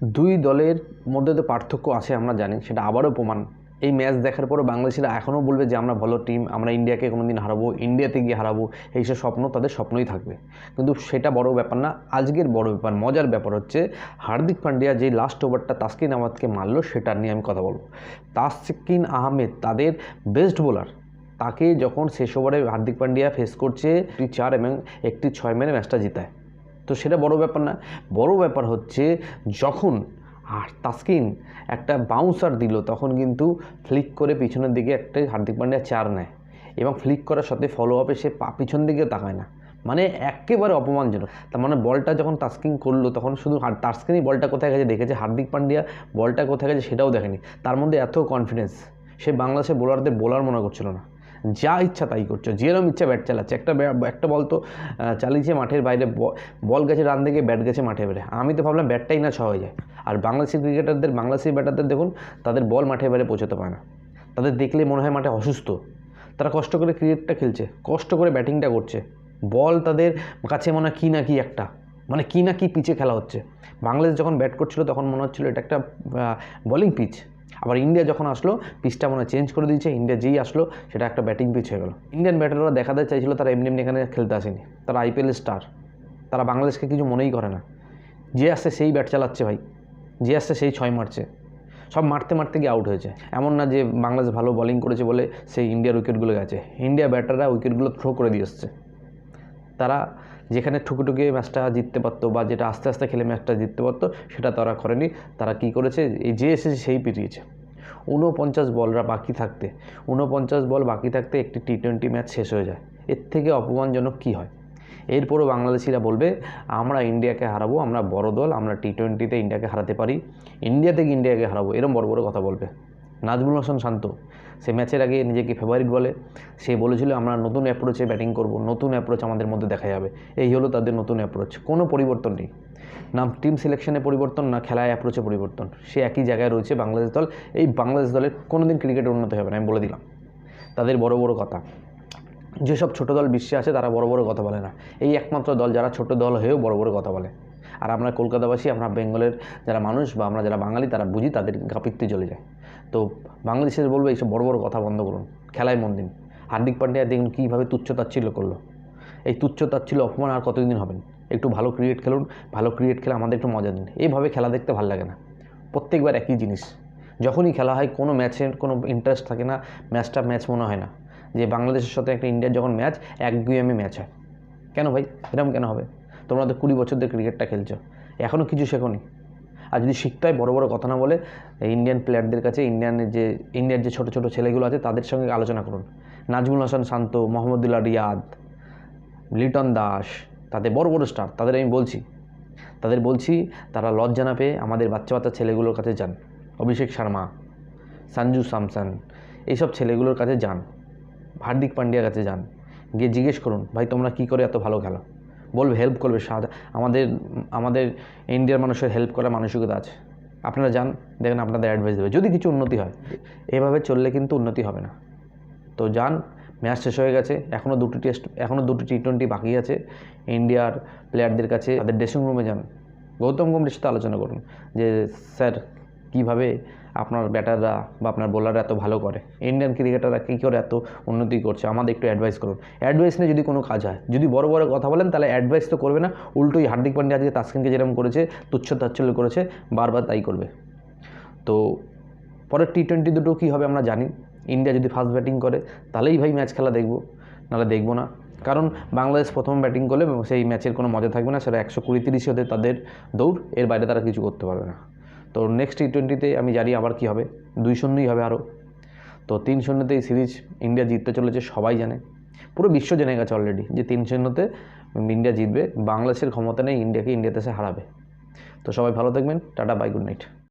দুই দলের মধ্যে তো পার্থক্য আছে আমরা জানি, সেটা আবারও প্রমাণ। এই ম্যাচ দেখার পরও বাংলাদেশিরা এখনও বলবে যে আমরা ভালো টিম আমরা ইন্ডিয়াকে কোনো দিন হারাবো, ইন্ডিয়াতে গিয়ে হারাবো, এইসব স্বপ্ন তাদের স্বপ্নই থাকবে। কিন্তু সেটা বড় ব্যাপার না, আজকের বড় ব্যাপার, মজার ব্যাপার হচ্ছে হার্দিক পান্ডিয়া যে লাস্ট ওভারটা তাসকিন আহমেদকে মারলো, সেটা নিয়ে আমি কথা বলব। তাসকিন আহমেদ তাদের বেস্ট বোলার তাকে যখন শেষ ওভারে হার্দিক পান্ডিয়া ফেস করছে, একটি চার এবং একটি ছয় মেরে ম্যাচটা জিতায়। তো সেটা বড় ব্যাপার না। বড় ব্যাপার হচ্ছে যখন আর তাসকিন একটা বাউন্সার দিল, তখন কিন্তু ফ্লিক করে পিছনের দিকে একটা হার্দিক পান্ডিয়া চার নেয় এবং ফ্লিক করার সাথে ফলো আপে সে পিছন দিকে তাকায় না। মানে একেবারে অপমানজনক। তার মানে বলটা যখন তাস্কিন করল, তখন শুধু তাস্কিনই বলটা কোথায় গেছে দেখেছে, হার্দিক পান্ডিয়া বলটা কোথায় গেছে সেটাও দেখেনি। তার মধ্যে এত কনফিডেন্স সে বাংলাদেশের বোলারদের বোলার মনে করছিল না। যা ইচ্ছা তাই করছ যেরকম ইচ্ছা ব্যাট চালাচ্ছে। একটা একটা বল তো চালিয়েছে মাঠের বাইরে বল গেছে রান দিকে ব্যাট গেছে মাঠে বাইরে। আমি তো ভাবলাম ব্যাটটাই না ছ হয়ে যায়। আর বাংলাদেশি ক্রিকেটারদের বাংলাদেশি ব্যাটারদের দেখুন, তাদের বল মাঠে বাইরে পৌঁছতে পারে না। তাদের দেখলে মনে হয় মাঠে অসুস্থ। তারা কষ্ট করে ক্রিকেটটা খেলছে, কষ্ট করে ব্যাটিংটা করছে। বল তাদের কাছে মনে হয় কী না কি একটা মানে কী না কি পিচে খেলা হচ্ছে। বাংলাদেশ যখন ব্যাট করছিল, তখন মনে হচ্ছিল এটা একটা বলিং পিচ আবার ইন্ডিয়া যখন আসলো, পিচটা মনে চেঞ্জ করে দিয়েছে ইন্ডিয়া যেই আসলো, সেটা একটা ব্যাটিং পিচ হয়ে গেল। ইন্ডিয়ান ব্যাটাররা দেখাতে চাইছিল, তারা এমনি এমনি এখানে খেলতে আসেনি। তারা আইপিএল স্টার তারা বাংলাদেশকে কিছু মনেই করে না। যে আসছে সেই ব্যাট চালাচ্ছে ভাই। যে আসছে সেই ছয় মারছে। সব মারতে মারতে গিয়ে আউট হয়েছে। এমন না যে বাংলাদেশ ভালো বোলিং করেছে বলে সেই ইন্ডিয়ার উইকেটগুলো গেছে। ইন্ডিয়া ব্যাটাররা উইকেটগুলো থ্রো করে দিয়ে এসছে তারা যেখানে ঠুকে ঠুকে ম্যাচটা জিততে পারতো বা যেটা আস্তে আস্তে খেলে ম্যাচটা জিততে পারতো, সেটা তারা করেনি। তারা কি করেছে? এই যে এসেছে সেই পিটিয়েছে ঊনপঞ্চাশ বলরা বাকি থাকতে, ঊনপঞ্চাশ বল বাকি থাকতে একটি টি টোয়েন্টি ম্যাচ শেষ হয়ে যায়। এর থেকে অপমানজনক কী হয়? এরপরও বাংলাদেশিরা বলবে, আমরা ইন্ডিয়াকে হারাবো, আমরা বড় দল, আমরা টি টোয়েন্টিতে ইন্ডিয়াকে হারাতে পারি। ইন্ডিয়া থেকে ইন্ডিয়াকে হারাবো। এরকম বড় বড় কথা বলবে। নাজমুল হাসান শান্ত। সে ম্যাচের আগে নিজেকে ফেভারিট বলে। সে বলেছিল, আমরা নতুন অ্যাপ্রোচে ব্যাটিং করব, নতুন অ্যাপ্রোচ আমাদের মধ্যে দেখা যাবে। এই হলো তাদের নতুন অ্যাপ্রোচ কোনো পরিবর্তন নেই। না টিম সিলেকশনে পরিবর্তন, না খেলায় অ্যাপ্রোচে পরিবর্তন। সে একই জায়গায় রয়েছে বাংলাদেশ দল। এই বাংলাদেশ দলের কোনো দিন ক্রিকেটে উন্নতি হবে না, আমি বলে দিলাম। তাদের বড় বড় কথা। যেসব ছোট দল বিশ্বে আছে, তারা বড় বড় কথা বলে না। এই একমাত্র দল যারা ছোট দল হয়েও বড় বড় কথা বলে। আর আমরা কলকাতাবাসী, আমরা বেঙ্গলের যারা মানুষ বা আমরা যারা বাঙালি, তারা বুঝি তাদের গাপিত্তি চলে যায়। তো বাংলাদেশের বলব এইসব বড় বড় কথা বন্ধ করুন। খেলায় মন দিন। হার্দিক পান্ডিয়া দেখুন কীভাবে তুচ্ছ তাচ্ছিল্য করল। এই তুচ্ছ তাচ্ছিল্য, অপমান আর কতদিন হবেন একটু ভালো ক্রিকেট খেলুন, ভালো ক্রিকেট খেলে আমাদের একটু মজা দিন। এইভাবে খেলা দেখতে ভালো লাগে না। প্রত্যেকবার একই জিনিস। যখনই খেলা হয়, কোনো ম্যাচের কোনো ইন্টারেস্ট থাকে না, ম্যাচটা ম্যাচ মনে হয় না। যে বাংলাদেশের সাথে একটা ইন্ডিয়ার যখন ম্যাচ, এক গেমে ম্যাচ হয়। কেন ভাই? এরকম কেন হবে? তোমরা তো কুড়ি বছর ধরে ক্রিকেটটা খেলছো। এখনও কিছু শেখোনি? আর যদি শিখতে হয় বড়ো বড় কথা না বলে ইন্ডিয়ান প্লেয়ারদের কাছে ইন্ডিয়ানের যে ইন্ডিয়ার যে ছোটো ছোটো ছেলেগুলো আছে, তাদের সঙ্গে আলোচনা করুন। নাজমুল হাসান শান্ত, মোহাম্মদুল্লাহ রিয়াদ, লিটন দাস, তাদের বড় বড় স্টার তাদের আমি বলছি। তাদের বলছি, তারা লজ্জা না পেয়ে আমাদের বাচ্চা বাচ্চা ছেলেগুলোর কাছে যান। অভিষেক শর্মা, সঞ্জু স্যামসন এইসব ছেলেগুলোর কাছে যান। হার্দিক পান্ডিয়ার কাছে যান। গিয়ে জিজ্ঞেস করুন, ভাই, তোমরা কী করে এত ভালো খেলো? বলবে হেল্প করবে সাদা আমাদের আমাদের ইন্ডিয়ার মানুষের হেল্প করার মানসিকতা আছে। আপনারা যান, দেখেন আপনাদের অ্যাডভাইস দেবে। যদি কিছু উন্নতি হয়, এভাবে চললে কিন্তু উন্নতি হবে না। তো যান ম্যাচ শেষ হয়ে গেছে এখনও দুটি টেস্ট এখনও দুটি টি টোয়েন্টি বাকি আছে। ইন্ডিয়ার প্লেয়ারদের কাছে, তাদের ড্রেসিং রুমে যান। গৌতম গম্ভীর সাথে আলোচনা করুন, যে স্যার কীভাবে আপনার ব্যাটাররা বা আপনার বোলাররা এত ভালো করে। ইন্ডিয়ান ক্রিকেটাররা কী করে এত উন্নতি করছে। আমাদের একটু অ্যাডভাইস করুন। অ্যাডভাইস নিয়ে যদি কোনো কাজ হয়, যদি বড় বড় কথা বলেন, তাহলে অ্যাডভাইস তো করবে না। উল্টোই হার্দিক পান্ডিয়া আজকে তাসকিনকে যেরকম করেছে, তুচ্ছ তাচ্ছল্য করেছে, বারবার তাই করবে। তো পরের টি টোয়েন্টি দুটো কী হবে আমরা জানি। ইন্ডিয়া যদি ফার্স্ট ব্যাটিং করে, তাহলেই ভাই ম্যাচ খেলা দেখব। নাহলে দেখব না। কারণ বাংলাদেশ প্রথম ব্যাটিং করলে, সেই ম্যাচের কোনো মজা থাকবে না। সেটা একশো কুড়ি তিরিশ হতে তাদের দৌড়। এর বাইরে তারা কিছু করতে পারবে না। তো নেক্সট টি টোয়েন্টিতে আমি জানি আবার কি হবে। দুই শূন্যই হবে আরও। তো তিন শূন্যতে এই সিরিজ ইন্ডিয়া জিততে চলেছে, সবাই জানে। পুরো বিশ্ব জেনে গেছে অলরেডি যে তিন শূন্যতে ইন্ডিয়া জিতবে। বাংলাদেশের ক্ষমতা নেই, ইন্ডিয়াকে ইন্ডিয়াতে এসে হারাবে। তো সবাই ভালো থাকবেন। Tata bye good night